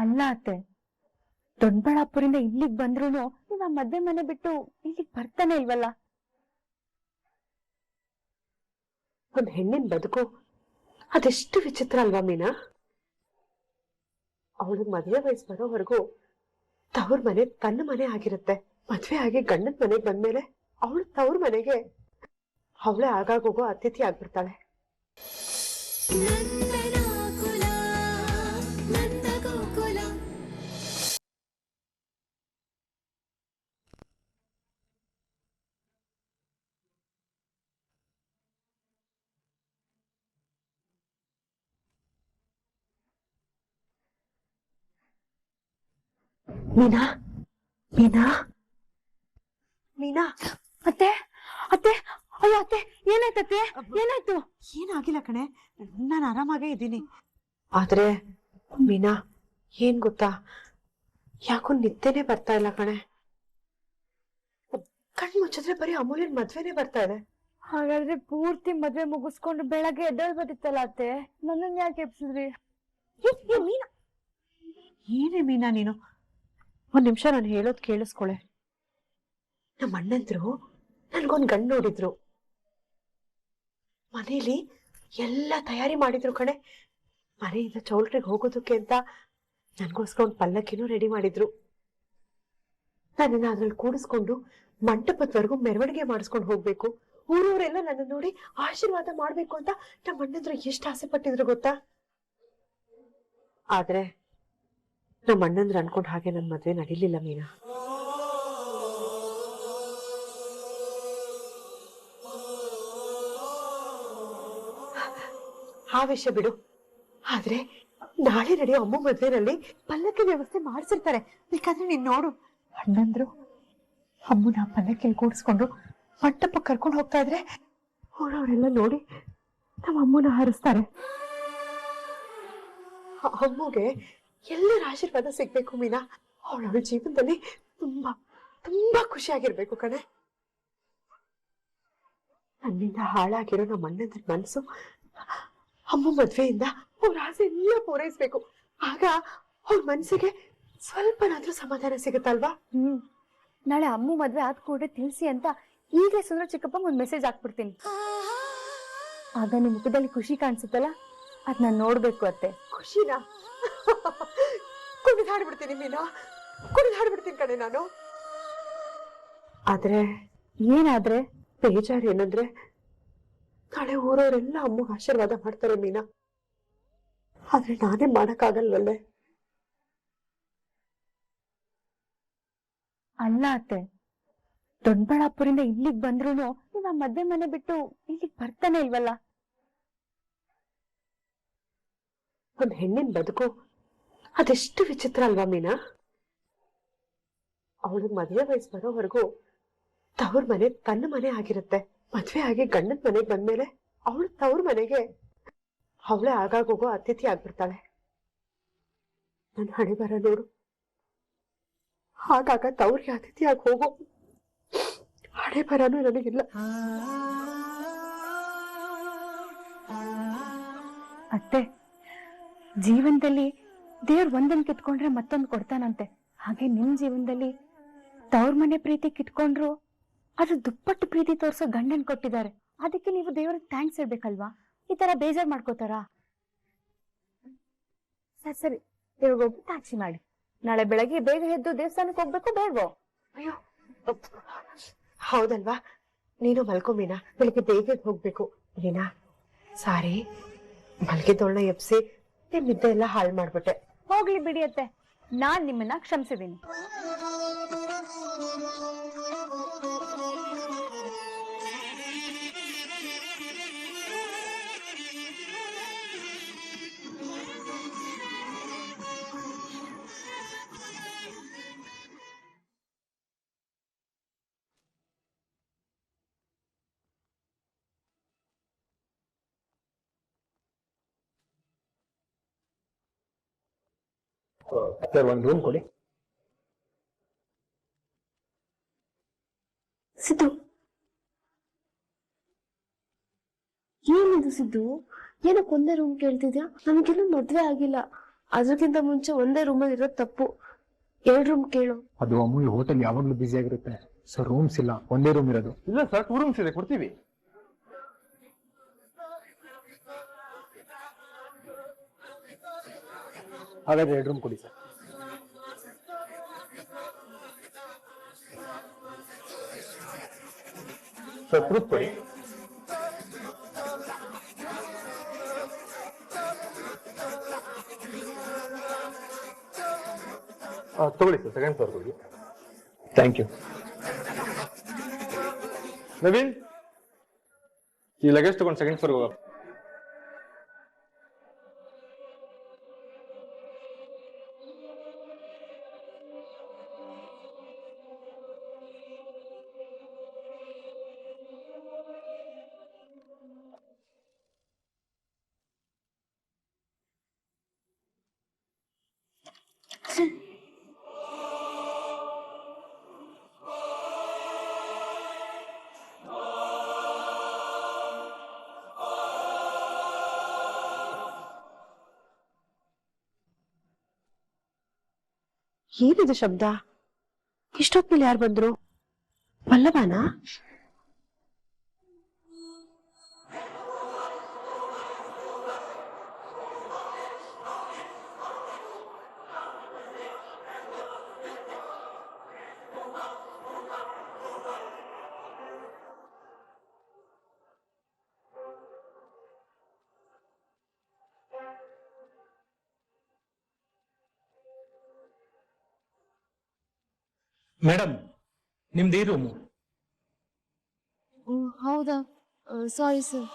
ಅಲ್ಲ ಅತ್ತೆ. ದೊಡ್ಡಬಳ್ಳಾಪುರಿಂದ ಇಲ್ಲಿಗ್ ಬಂದ್ರು ನೀವ್ ಆ ಮದ್ವೆ ಮನೆ ಬಿಟ್ಟು ಇಲ್ಲಿಗ್ ಬರ್ತಾನೆ ಇಲ್ವಲ್ಲ? ಒಂದ್ ಹೆಣ್ಣಿನ ಬದುಕು ಅದೆಷ್ಟು ವಿಚಿತ್ರ ಅಲ್ವಾ ಮೀನಾ? ಅವಳಿಗೆ ಮದುವೆ ವಯಸ್ಸು ಬರೋವರೆಗೂ ತವ್ರ ಮನೆ ತನ್ನ ಮನೆ ಆಗಿರುತ್ತೆ. ಮದ್ವೆ ಆಗಿ ಗಂಡನ ಮನೆಗೆ ಬಂದ್ಮೇಲೆ ಅವಳು ತವ್ರ ಮನೆಗೆ ಅವಳೇ ಆಗಾಗೋಗೋ ಅತಿಥಿ ಆಗ್ಬಿಡ್ತಾಳೆ. ಮೀನಾ? ಮೀನಾ? ಮೀನಾ? ಅತ್ತೆ ಅತ್ತೆ ಅಯ್ಯೋ ಅತ್ತೆ ಏನಾಯ್ತತ್ತೆ ಏನಾಯ್ತು? ಏನಾಗಿಲ್ಲ ಕಣೆ ನಾನು ಆರಾಮಾಗೇ ಇದ್ದೀನಿ. ಆದ್ರೆ ಮೀನಾ ಏನ್ ಗೊತ್ತಾ? ಯಾಕೋ ನಿದ್ದೆನೆ ಬರ್ತಾ ಇಲ್ಲ ಕಣೆ. ಕಣ್ ಮುಚ್ಚಿದ್ರೆ ಬರೀ ಅಮೂಲ್ಯನ್ ಮದ್ವೆನೆ ಬರ್ತಾ ಇದೆ. ಹಾಗಾದ್ರೆ ಪೂರ್ತಿ ಮದ್ವೆ ಮುಗಿಸ್ಕೊಂಡು ಬೆಳಗ್ಗೆ ಬರ್ತಿತ್ತಲ್ಲ ಅತ್ತೆ? ನನ್ನನ್ ಯಾಕೆ ಎಬ್ಸಿದ್ರಿ? ಮೀನಾ? ಏನೇ ಮೀನಾ ನೀನು? ಒಂದ್ ನಿಮಿಷ ನಾನು ಹೇಳೋದ್ ಕೇಳಿಸ್ಕೊಳೆ. ನಮ್ಮ ಅಣ್ಣಂದ್ರು ನನ್ಗೊಂದ್ ಗಂಡ್ ನೋಡಿದ್ರು. ಮನೇಲಿ ಎಲ್ಲ ತಯಾರಿ ಮಾಡಿದ್ರು ಕಣೆ. ಮನೆಯಿಂದ ಚೌಲ್ಟ್ರಿಗೆ ಹೋಗೋದಕ್ಕೆ ಅಂತ ನನ್ಗೋಸ್ಕರ ಒಂದ್ ಪಲ್ಲಕ್ಕಿನೂ ರೆಡಿ ಮಾಡಿದ್ರು. ನನ್ನ ಅದ್ರಲ್ಲಿ ಕೂಡಿಸ್ಕೊಂಡು ಮಂಟಪದವರೆಗೂ ಮೆರವಣಿಗೆ ಮಾಡಿಸ್ಕೊಂಡು ಹೋಗ್ಬೇಕು. ಊರವರೆಲ್ಲ ನನ್ನ ನೋಡಿ ಆಶೀರ್ವಾದ ಮಾಡ್ಬೇಕು ಅಂತ ನಮ್ಮ ಅಣ್ಣಂದ್ರು ಎಷ್ಟು ಆಸೆ ಪಟ್ಟಿದ್ರು ಗೊತ್ತಾ? ಆದ್ರೆ ನಮ್ಮ ಅಣ್ಣಂದ್ರೆ ಅನ್ಕೊಂಡ್ ಹಾಗೆ ನನ್ನ ಮದ್ವೆ ನಡೀಲಿಲ್ಲ ಮೀನಾ. ಆ ವಿಷಯ ಬಿಡು. ಆದ್ರೆ ನಾಳೆ ನಡೆಯೋ ಅಮ್ಮ ಮದ್ವೆನಲ್ಲಿ ಪಲ್ಲಕ್ಕಿ ವ್ಯವಸ್ಥೆ ಮಾಡಿಸಿರ್ತಾರೆ. ಬೇಕಾದ್ರೆ ನೀನ್ ನೋಡು. ಅಣ್ಣಂದ್ರು ಅಮ್ಮನ ಪಲ್ಲಕ್ಕಿಲ್ ಕೂಡಿಸ್ಕೊಂಡು ಮಂಟಪ ಕರ್ಕೊಂಡು ಹೋಗ್ತಾ ಇದ್ರೆ ಊರವರೆಲ್ಲ ನೋಡಿ ನಮ್ಮ ಅಮ್ಮನ ಹಾರಿಸ್ತಾರೆ. ಅಮ್ಮುಗೆ ಎಲ್ಲರ ಆಶೀರ್ವಾದ ಸಿಗ್ಬೇಕು ಮೀನಾ. ಅವಳವಳ ಜೀವನದಲ್ಲಿ ತುಂಬಾ ತುಂಬಾ ಖುಷಿಯಾಗಿರ್ಬೇಕು ಕಣೆ. ನನ್ನಿಂದ ಹಾಳಾಗಿರೋ ನಮ್ಮ ಅಣ್ಣನ ಮನಸ್ಸು ಅಮ್ಮ ಮದ್ವೆಯಿಂದ ಅವ್ರ ಆಸೆ ಎಲ್ಲ ಪೂರೈಸ್ಬೇಕು. ಆಗ ಅವ್ರ ಮನಸ್ಸಿಗೆ ಸ್ವಲ್ಪನಾದ್ರೂ ಸಮಾಧಾನ ಸಿಗುತ್ತಲ್ವಾ? ಹ್ಮ್. ನಾಳೆ ಅಮ್ಮು ಮದ್ವೆ ಆದ ಕೂಡಲೇ ತಿಳಿಸಿ ಅಂತ ಈಗಲೇ ಸುಂದರ ಚಿಕ್ಕಪ್ಪಂಗ್ ಒಂದು ಮೆಸೇಜ್ ಹಾಕ್ಬಿಡ್ತೀನಿ. ಆಗ ನಿಮ್ಮ ಮುಖದಲ್ಲಿ ಖುಷಿ ಕಾಣಿಸುತ್ತಲ್ಲ? ಅದ್ ನಾನ್ ನೋಡ್ಬೇಕು ಅತ್ತೆ. ಖುಷಿನಾ? ಕುಣಿದಾಡ್ಬಿಡ್ತೀನಿ ಮೀನಾ. ಕುಣಿದಾಡ್ಬಿಡ್ತೀನಿ ಕಣೆ ನಾನು. ಆದ್ರೆ ಏನಾದ್ರೆ? ಬೇಜಾರು ಏನಂದ್ರೆ ನಾಳೆ ಊರವರೆಲ್ಲ ಅಮ್ಮಗೆ ಆಶೀರ್ವಾದ ಮಾಡ್ತಾರೆ ಮೀನಾ. ಆದ್ರೆ ನಾನೇ ಮಾಡಕ್ಕಾಗಲ್ವಲ್ಲೇ? ಅಲ್ಲ ಅತ್ತೆ. ದೊಡ್ಡಬಳ್ಳಾಪುರಿಂದ ಇಲ್ಲಿಗ್ ಬಂದ್ರು ಮದ್ವೆ ಮನೆ ಬಿಟ್ಟು ಇಲ್ಲಿಗ್ ಬರ್ತಾನೆ ಇಲ್ವಲ್ಲ? ಒಂದ್ ಹೆಣ್ಣಿನ ಬದುಕು? ಅದೆಷ್ಟು ವಿಚಿತ್ರ ಅಲ್ವಾ ಮೀನಾ? ಅವಳು ಮದುವೆ ವಯಸ್ಸು ಬರೋವರೆಗೂ ತವ್ರ ಮನೆ ತನ್ನ ಮನೆ ಆಗಿರುತ್ತೆ. ಮದ್ವೆ ಆಗಿ ಗಂಡನ ಮನೆಗೆ ಬಂದ್ಮೇಲೆ ಅವಳು ತವ್ರ ಮನೆಗೆ ಅವಳೇ ಆಗಾಗೋಗೋ ಅತಿಥಿ ಆಗ್ಬಿಡ್ತಾಳೆ. ನನ್ನ ಹಣೆ ಬರ ನೋಡು. ಆಗಾಗ ತವ್ರಿಗೆ ಅತಿಥಿಯಾಗಿ ಹೋಗೋ ಹಣೆ ಬರನೂ ನನಗಿಲ್ಲ. ಅತ್ತೆ ಜೀವನದಲ್ಲಿ ದೇವ್ರ್ ಒಂದನ್ ಕಿತ್ಕೊಂಡ್ರೆ ಮತ್ತೊಂದು ಕೊಡ್ತಾನಂತೆ. ಹಾಗೆ ನಿಮ್ ಜೀವನದಲ್ಲಿ ತವ್ರ ಮನೆ ಪ್ರೀತಿ ಕಿತ್ಕೊಂಡ್ರು ಅದ್ರ ದುಪ್ಪಟ್ಟು ಪ್ರೀತಿ ತೋರ್ಸೋ ಗಂಡನ್ ಕೊಟ್ಟಿದ್ದಾರೆ. ಅದಕ್ಕೆ ನೀವು ದೇವ್ರಿಗೆ ಥ್ಯಾಂಕ್ಸ್ ಹೇಳ್ಬೇಕಲ್ವಾ? ಈ ತರ ಬೇಜಾರ್ ಮಾಡ್ಕೋತಾರಾ? ಸರಿ ಸರಿ ಇವಾಗ ಟ್ಯಾಕ್ಸಿ ಮಾಡಿ. ನಾಳೆ ಬೆಳಗ್ಗೆ ಬೇಗ ಎದ್ದು ದೇವಸ್ಥಾನಕ್ಕೆ ಹೋಗ್ಬೇಕು ಬೇಡವೋ? ಅಯ್ಯೋ, ಹೌದಲ್ವಾ? ನೀನು ಮಲ್ಕೊ ಮೀನಾ ಬೆಳಿಗ್ಗೆ ಬೇಗ ಹೋಗ್ಬೇಕು. ಮೀನಾ ಸಾರಿ ಮಲ್ಗಿದ್ದೊಳ್ಳೆ ಎಬ್ಸಿ ನಿಮ್ ನಿದ್ದೆ ಎಲ್ಲ ಹಾಳು ಮಾಡ್ಬಿಟ್ಟೆ. ಹೋಗ್ಲಿ ಬಿಡಿಯತ್ತೆ ನಾನ್ ನಿಮ್ಮನ್ನ ಕ್ಷಮಿಸಿದೀನಿ. ಸರ್ ಒಂದು ರೂಮ್ ಕೊಡಿ. ಸಿದ್ದು. ಏನಿದು ಸಿದ್ದು? ಏನಕ್ಕೆ ಒಂದೇ ರೂಮ್ ಕೇಳ್ತಿದ್ಯಾ? ನಮಗಿನ್ನೂ ಮದ್ವೆ ಆಗಿಲ್ಲ. ಅದಕ್ಕಿಂತ ಮುಂಚೆ ಒಂದೇ ರೂಮಲ್ಲಿ ಇರೋದು ತಪ್ಪು. ಎರಡು ರೂಮ್ ಕೇಳು. ಅದು ಅಮೂಲ್ ಹೋಟೆಲ್ ಯಾವಾಗ್ಲೂ ಬ್ಯುಸಿ ಆಗಿರುತ್ತೆ. ಸರ್ ರೂಮ್ಸ್ ಇಲ್ಲ. ಒಂದೇ ರೂಮ್ ಇರೋದು. ಇಲ್ಲ ಸರ್ ಟೂ ರೂಮ್ಸ್ ಇದೆ ಕೊಡ್ತೀವಿ. ಹಾಗಾದ್ರೆ ಎರಡು ರೂಮ್ ಕೊಡಿ ಸರ್ ಸರ್ ಪ್ರೂಫ್ ಕೊಡಿ ಆ, ತಗೊಳ್ಳಿ ಸರ್ ಸೆಕೆಂಡ್ ಫ್ಲೋರ್ ಹೋಗಿ ಥ್ಯಾಂಕ್ ಯು ನವೀನ್ ಈ ಲಗೇಜ್ ತಗೊಂಡು ಸೆಕೆಂಡ್ ಫ್ಲೋರ್ ಹೋಗ ಏನಿದು ಶಬ್ದ? ಇಷ್ಟೊತ್ನಲ್ಲಿ ಯಾರು ಬಂದ್ರು? ಪಲ್ಲವನ ಮೇಡಮ್ ನಿಮ್ದು ಈ ರೂಮು ಹೌದಾ? ಸಾರಿ ಸರ್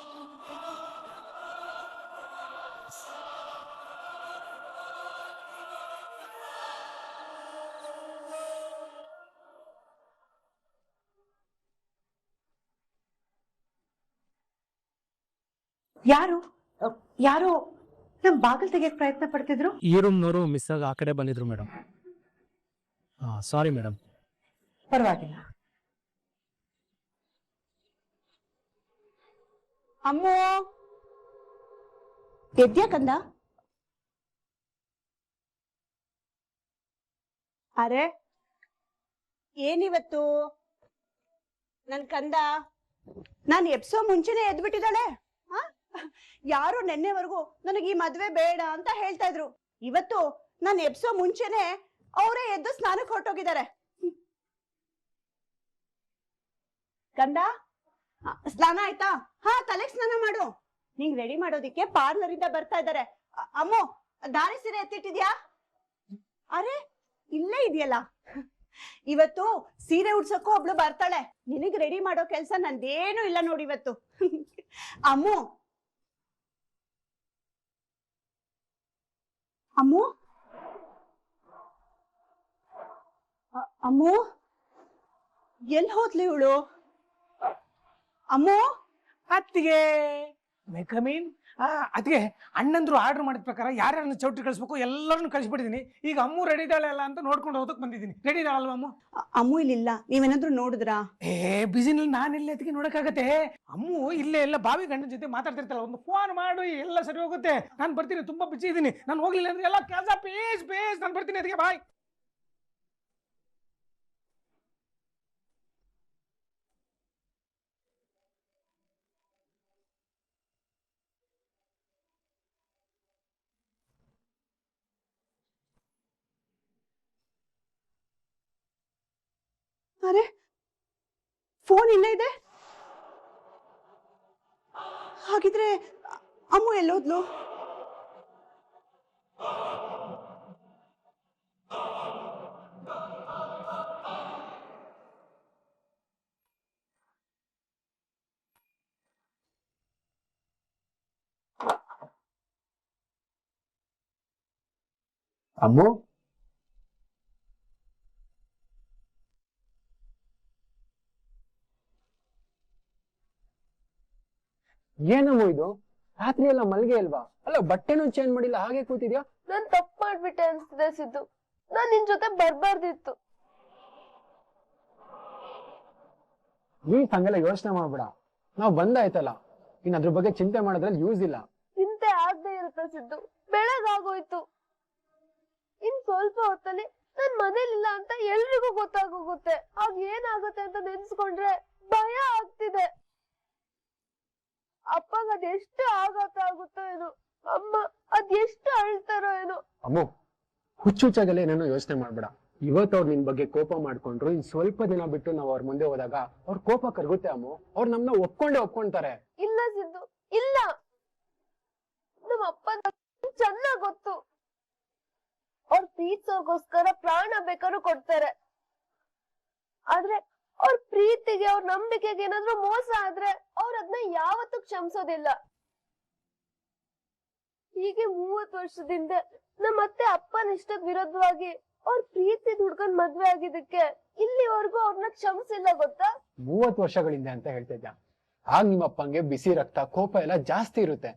ಯಾರು? ಯಾರು? ನಮ್ ಬಾಗಿಲ್ ತೆಗಿಯಕ್ ಪ್ರಯತ್ನ ಪಡ್ತಿದ್ರು? ಈ ರೂಮ್ನವರು ಮಿಸ್ ಆಗಿ ಆ ಕಡೆ ಬಂದಿದ್ರು ಮೇಡಮ್ ಸಾರಿ ಮೇಡಮ್ ಪರವಾಗಿಲ್ಲ. ಅಮ್ಮೋ! ಎದ್ಯಾ ಕಂದ? ಅರೆ, ಏನಿವತ್ತು? ನನ್ ಕಂದ, ನಾನು ಎಪ್ಸೋ ಮುಂಚೆನೆ ಎದ್ಬಿಟ್ಟಿದ್ದಾಳೆ? ಯಾರು ನೆನ್ನೆವರೆಗೂ ನನಗೆ ಈ ಮದ್ವೆ ಬೇಡ ಅಂತ ಹೇಳ್ತಾ ಇದ್ರು. ಇವತ್ತು ನಾನು ಎಪ್ಸೋ ಮುಂಚೆನೆ ಅವರೇ ಎದ್ದು ಸ್ನಾನಕ್ಕೆ ಹೊರಟೋಗಿದ್ದಾರೆ. ಆ, ಸ್ನಾನ ಆಯ್ತಾ? ಹಾ ತಲೆಗೆ ಸ್ನಾನ ಮಾಡು. ನಿಂಗ್ ರೆಡಿ ಮಾಡೋದಿಕ್ಕೆ ಪಾರ್ಲರ್ ಇಂದ ಬರ್ತಾ ಇದ್ದಾರೆ ಅಮ್ಮ ದಾರಿ ಸೀರೆ ಎತ್ತಿಟ್ಟಿದ್ಯಾ? ಅರೆ ಇಲ್ಲೇ ಇದೆಯಲ್ಲ. ಇವತ್ತು ಸೀರೆ ಉಡ್ಸಕ್ಕೂ ಒಬ್ಳು ಬರ್ತಾಳೆ. ನಿನಗ್ ರೆಡಿ ಮಾಡೋ ಕೆಲ್ಸ ನಂದೇನು ಇಲ್ಲ ನೋಡಿ ಇವತ್ತು. ಅಮ್ಮು. ಅಮ್ಮು. ಅಮ್ಮು. ಎಲ್ ಹೋದ್ಲಿ ಇವಳು? ಅಮ್ಮು ಅತ್ತಿಗೆ. ಕಮೀನ್ ಅದಕ್ಕೆ ಅಣ್ಣಂದ್ರು ಆರ್ಡರ್ ಮಾಡಿದ ಪ್ರಕಾರ ಯಾರ್ಯಾರನ್ನ ಚೌಟ್ರಿ ಕಳಿಸ್ಬೇಕು ಎಲ್ಲರನ್ನು ಕಳಿಸ್ಬಿಟ್ಟಿದ್ದೀನಿ ಈಗ ಅಮ್ಮು ರೆಡಿ ಇದ್ದಾಳೆ ಅಲ್ಲ ಅಂತ ನೋಡ್ಕೊಂಡು ಹೋದಕ್ಕೆ ಬಂದಿದ್ದೀನಿ. ರೆಡಿ ಇದಾಳಲ್ವ ಅಮ್ಮು? ಅಮ್ಮು ಇಲ್ಲಿಲ್ಲ. ನೀವೇನಾದ್ರು ನೋಡಿದ್ರಾ? ಏ ಬಿಸಿನಲ್ಲಿ ನಾನು ಇಲ್ಲಿ ಅದಕ್ಕೆ ನೋಡಕ್ಕಾಗತ್ತೆ. ಅಮ್ಮು ಇಲ್ಲೇ ಎಲ್ಲ ಬಾವಿ ಗಂಡನ ಜೊತೆ ಮಾತಾಡ್ತಿರ್ತಾಳೆ. ಒಂದು ಫೋನ್ ಮಾಡು ಎಲ್ಲ ಸರಿ ಹೋಗುತ್ತೆ. ನಾನು ಬರ್ತೀನಿ ತುಂಬಾ ಬಿಸಿ ಇದ್ದೀನಿ ನಾನು ಹೋಗ್ಲಿಲ್ಲ ಅಂದ್ರೆ ಎಲ್ಲ ಕೆಲಸ ಪೇಸ್ ಪೇಸ್ ನಾನು ಬರ್ತೀನಿ ಅದಕ್ಕೆ ಬಾಯ್ ಅರೆ ಫೋನ್ ಇಲ್ಲೇ ಇದೆ? ಹಾಗಿದ್ರೆ ಅಮ್ಮು ಎಲ್ಲೋದ್ಲು? ಅಮ್ಮು? ಏನಮ್ಮ ಇದು? ರಾತ್ರಿ ಎಲ್ಲ ಮಲ್ಗೆ ಅಲ್ವಾ? ಅಲ್ಲ ಬಟ್ಟೆನೂ ಚೇಂಜ್ ಮಾಡಿಲ್ಲ ಹಾಗೆ ಕೂತಿದ್ಯಾ? ನಾನ್ ತಪ್ಪು ಮಾಡ್ಬಿಟ್ಟೆ ಅನ್ಸ್ತಿದೆ ಸಿದ್ದು. ನಾನ್ ನಿನ್ ಜೊತೆ ಬರ್ಬಾರ್ದಿತ್ತು. ನೀ ಹಂಗೆಲ್ಲ ಯೋಚನೆ ಮಾಡ್ಬೇಡ. ನಾವ್ ಬಂದಾಯ್ತಲ್ಲ. ಇನ್ ಅದ್ರ ಬಗ್ಗೆ ಚಿಂತೆ ಮಾಡೋದ್ರಲ್ಲಿ ಯೂಸ್ ಇಲ್ಲ. ಚಿಂತೆ ಆಗದೆ ಇರುತ್ತೆ ಸಿದ್ದು. ಬೆಳಗಾಗೋಯ್ತು ಇನ್ ಸ್ವಲ್ಪ ಹೊತ್ತಲ್ಲಿ ನನ್ ಮನೇಲಿಲ್ಲ ಅಂತ ಎಲ್ರಿಗೂ ಗೊತ್ತಾಗೋಗುತ್ತೆ. ಆಗ ಏನಾಗುತ್ತೆ ಅಂತ ನೆನ್ಸ್ಕೊಂಡ್ರೆ ಭಯ ಆಗ್ತಿದೆ. ಅಪ್ಪಗ ಅದೆಷ್ಟು ಆಘಾತ ಆಗುತ್ತೋ ಏನೋ ಅಮ್ಮ ಅದೆಷ್ಟು ಅಳ್ತಾರೋ ಏನೋ. ಅಮ್ಮ ಹುಚ್ಚುಚ್ಚಾಗಲೇ ಏನೇನೋ ಯೋಚನೆ ಮಾಡ್ಬೇಡ. ಇವತ್ತು ಅವ್ರು ನಿನ್ ಬಗ್ಗೆ ಕೋಪ ಮಾಡ್ಕೊಂಡ್ರು ಇನ್ ಸ್ವಲ್ಪ ದಿನ ಬಿಟ್ಟು ನಾವ್ ಅವ್ರ ಮುಂದೆ ಹೋದಾಗ ಅವ್ರ ಕೋಪ ಕರಗುತ್ತೆ ಅಮ್ಮು. ಅವ್ರು ನಮ್ನ ಒಪ್ಕೊಂಡೆ ಒಪ್ಕೊಂತಾರೆ. ಇಲ್ಲ ಸಿದ್ದು ಇಲ್ಲ. ನಮ್ಮ ಅಪ್ಪ ಚೆನ್ನಾಗ್ ಗೊತ್ತು. ಅವ್ರ ತೀರ್ಸೋಕೋಸ್ಕರ ಪ್ರಾಣ ಬೇಕಾದ್ರೂ ಕೊಡ್ತಾರೆ. ಆದ್ರೆ ಅವ್ರ ಪ್ರೀತಿಗೆ, ಅವ್ರ ನಂಬಿಕೆಗೆ ಏನಾದ್ರೂ ಮೋಸ ಆದ್ರೆ ಅವ್ರ ಅದನ್ನ ಯಾವತ್ತೂ ಕ್ಷಮಿಸೋದಿಲ್ಲ. ಹೀಗೆ ಮೂವತ್ ವರ್ಷದಿಂದ ನಮ್ಮ ಅತ್ತೆ ಅಪ್ಪನ ಇಷ್ಟದ ವಿರೋಧವಾಗಿ ಅವ್ರ ಪ್ರೀತಿ ದುಡ್ಕೊಂಡ್ ಮದ್ವೆ ಆಗಿದ್ದಕ್ಕೆ ಇಲ್ಲಿವರೆಗೂ ಅವ್ರನ್ನ ಕ್ಷಮಿಸಿಲ್ಲ ಗೊತ್ತಾ? ಮೂವತ್ ವರ್ಷಗಳಿಂದ ಅಂತ ಹೇಳ್ತಿದ್ದ ಆಗ ನಿಮ್ಮ ಅಪ್ಪಂಗೆ ಬಿಸಿ ರಕ್ತ, ಕೋಪ ಎಲ್ಲ ಜಾಸ್ತಿ ಇರುತ್ತೆ.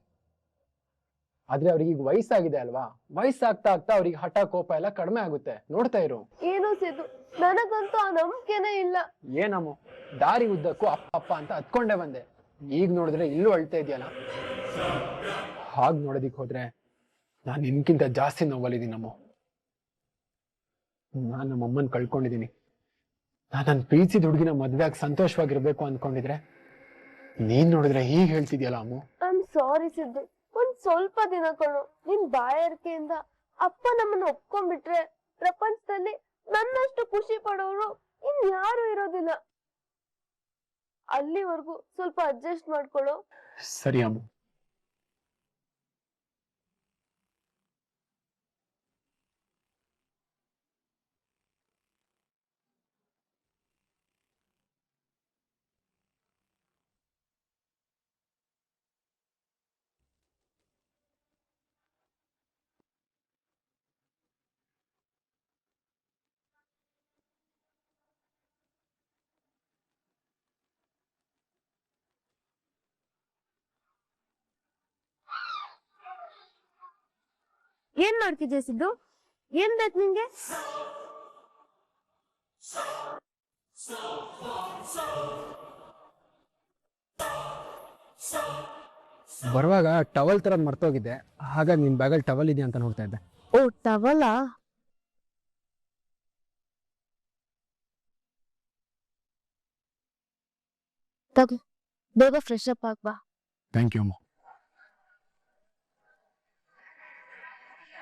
ಆದ್ರೆ ಅವ್ರಿಗೆ ಈಗ ವಯಸ್ಸಾಗಿದೆ ಅಲ್ವಾ? ವಯಸ್ಸಾಗ್ತಾ ಆಗ್ತಾ ಅವ್ರಿಗೆ ಹಠ ಕೋಪ ಎಲ್ಲ ಕಡಿಮೆ ಆಗುತ್ತೆ. ನೋಡ್ತಾ ಇರು. ಏನು ಸಿದ್ದು? ನನಗಂತೂ ಆ ನಂಬಿಕೆನೇ ಇಲ್ಲ. ಏನಮ್ಮ? ದಾರಿ ಉದ್ದಕ್ಕೂ ಅಪ್ಪ ಅಪ್ಪ ಅಂತ ಹತ್ಕೊಂಡೆ ಬಂದೆ. ಈಗ ನೋಡಿದ್ರೆ ಇಲ್ಲೂ ಅಳ್ತಾ ಇದೆಯಲ್ಲ. ಹಾಗ್ ನೋಡೋದಿಕ್ ಹೋದ್ರೆ ನಾನು ನಿನ್ಕಿಂತ ಜಾಸ್ತಿ ನೋವಲ್ಲಿದ್ದೀನಮ್ಮ ನಾನು ನಮ್ಮ ಅಮ್ಮನ ಕಳ್ಕೊಂಡಿದ್ದೀನಿ. ನಾನು ನನ್ನ ಪ್ರೀತಿದ ಹುಡುಗಿನ ಮದ್ವೆ ಆಗಿ ಸಂತೋಷವಾಗಿರ್ಬೇಕು ಅನ್ಕೊಂಡಿದ್ರೆ ನೀನ್ ನೋಡಿದ್ರೆ ಹೀಗೆ ಹೇಳ್ತಿದ್ಯಲ್ಲ ಅಮ್ಮ? I am sorry Siddu. ಸ್ವಲ್ಪ ದಿನಗಳು ನಿನ್ ಬಾಯಾರಿಕೆಯಿಂದ ಅಪ್ಪ ನಮ್ಮನ್ನ ಒಪ್ಕೊಂಡ್ಬಿಟ್ರೆ ಪ್ರಪಂಚದಲ್ಲಿ ನನ್ನಷ್ಟು ಖುಷಿ ಪಡೋರು ಇನ್ ಯಾರು ಇರೋದಿಲ್ಲ. ಅಲ್ಲಿವರೆಗೂ ಸ್ವಲ್ಪ ಅಡ್ಜಸ್ಟ್ ಮಾಡ್ಕೊಳ್ಳೋ. ಸರಿ ಅಮ್ಮ. ಏನ್ ಮಾಡ್ತಿದ್ದೆ ಸಿದ್ದು ಏನ್ ಬೇಕು ನಿಂಗೆ? ಬರುವಾಗ ಟವಲ್ ತರ ಮರ್ತೋಗಿದ್ದೆ ಹಾಗಾಗಿ ನಿನ್ ಬ್ಯಾಗಲ್ ಟವಲ್ ಇದೆಯಾ ಅಂತ ನೋಡ್ತಾ ಇದ್ದೆ. ಓ ಟವಲ ತಗೋ ಬೇಗ ಫ್ರೆಶ್ ಅಪ್ ಆಗ್ಬಾ ಥ್ಯಾಂಕ್ ಯು ಅಮ್ಮ.